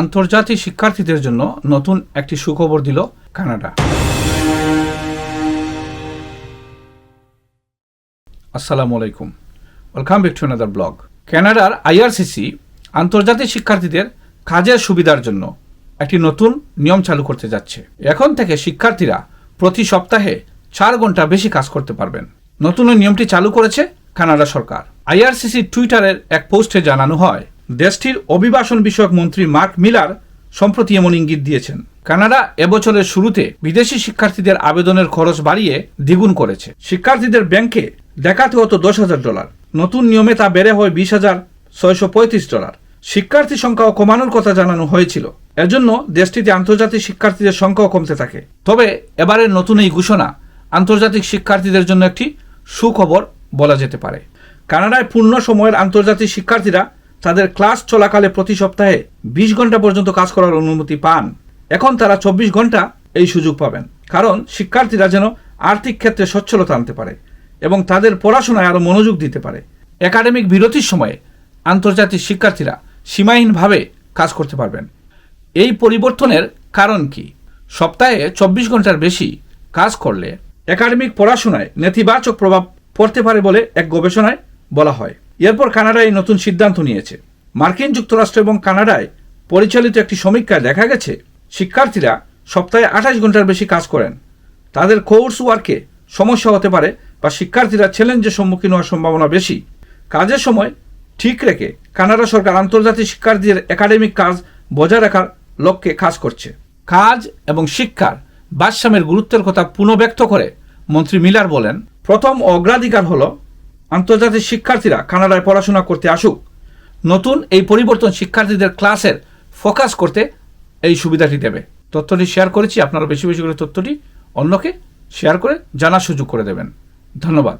আন্তর্জাতিক শিক্ষার্থীদের জন্য নতুন একটি সুখবর দিল কানাডা। আসসালামু আলাইকুম। Welcome back to another blog. কানাডার আইআরসিসি আন্তর্জাতিক শিক্ষার্থীদের কাজের সুবিধার জন্য একটি নতুন নিয়ম চালু করতে যাচ্ছে। এখন থেকে শিক্ষার্থীরা প্রতি সপ্তাহে চার ঘণ্টা বেশি কাজ করতে পারবেন। নতুন নিয়মটি চালু করেছে কানাডা সরকার। আইআরসিসি টুইটারের এক পোস্টে জানানো হয় দেশটির অভিবাসন বিষয়ক মন্ত্রী মার্ক মিলার সম্প্রতি এমন ইঙ্গিত দিয়েছেন। কানাডা এবছরের শুরুতে বিদেশি শিক্ষার্থীদের আবেদনের খরচ বাড়িয়ে দ্বিগুণ করেছে। শিক্ষার্থীদের ব্যাংকে দেখাতে হতো দশ হাজার ডলার। নতুন নিয়মে তা বেড়ে হয় বিশ হাজার ছয়শো পঁয়ত্রিশ ডলার। শিক্ষার্থী সংখ্যাও কমানোর কথা জানানো হয়েছিল। এজন্য দেশটিতে আন্তর্জাতিক শিক্ষার্থীদের সংখ্যাও কমতে থাকে। তবে এবারের নতুন এই ঘোষণা আন্তর্জাতিক শিক্ষার্থীদের জন্য একটি সুখবর বলা যেতে পারে। কানাডায় পূর্ণ সময়ের আন্তর্জাতিক শিক্ষার্থীরা তাদের ক্লাস চলাকালে প্রতি সপ্তাহে বিশ ঘণ্টা পর্যন্ত কাজ করার অনুমতি পান। এখন তারা চব্বিশ ঘণ্টা এই সুযোগ পাবেন। কারণ শিক্ষার্থীরা যেন আর্থিক ক্ষেত্রে সচ্ছলতা আনতে পারে এবং তাদের পড়াশোনায় আরও মনোযোগ দিতে পারে। একাডেমিক বিরতির সময়ে আন্তর্জাতিক শিক্ষার্থীরা সীমাহীনভাবে কাজ করতে পারবেন। এই পরিবর্তনের কারণ কি? সপ্তাহে চব্বিশ ঘণ্টার বেশি কাজ করলে একাডেমিক পড়াশোনায় নেতিবাচক প্রভাব পড়তে পারে বলে এক গবেষণায় বলা হয়। এরপর কানাডা এই নতুন সিদ্ধান্ত নিয়েছে। মার্কিন যুক্তরাষ্ট্র এবং কানাডায় পরিচালিত একটি সমীক্ষায় দেখা গেছে, শিক্ষার্থীরা সপ্তাহে আঠাশ ঘণ্টার বেশি কাজ করেন। তাদের কোর্স ওয়ার্কে সমস্যা হতে পারে বা শিক্ষার্থীরা চ্যালেঞ্জের সম্মুখীন হওয়ার সম্ভাবনা বেশি। কাজের সময় ঠিক রেখে কানাডা সরকার আন্তর্জাতিক শিক্ষার্থীদের একাডেমিক কাজ বজায় রাখার লক্ষ্যে কাজ করছে। কাজ এবং শিক্ষার ভারসাম্যের গুরুত্বের কথা পুনঃব্যক্ত করে মন্ত্রী মিলার বলেন, প্রথম অগ্রাধিকার হল আন্তর্জাতিক শিক্ষার্থীরা কানাডায় পড়াশোনা করতে আসুক। নতুন এই পরিবর্তন শিক্ষার্থীদের ক্লাসের ফোকাস করতে এই সুবিধাটি দেবে। তথ্যটি শেয়ার করেছি, আপনারা বেশি বেশি করে তথ্যটি অন্যকে শেয়ার করে জানার সুযোগ করে দেবেন। ধন্যবাদ।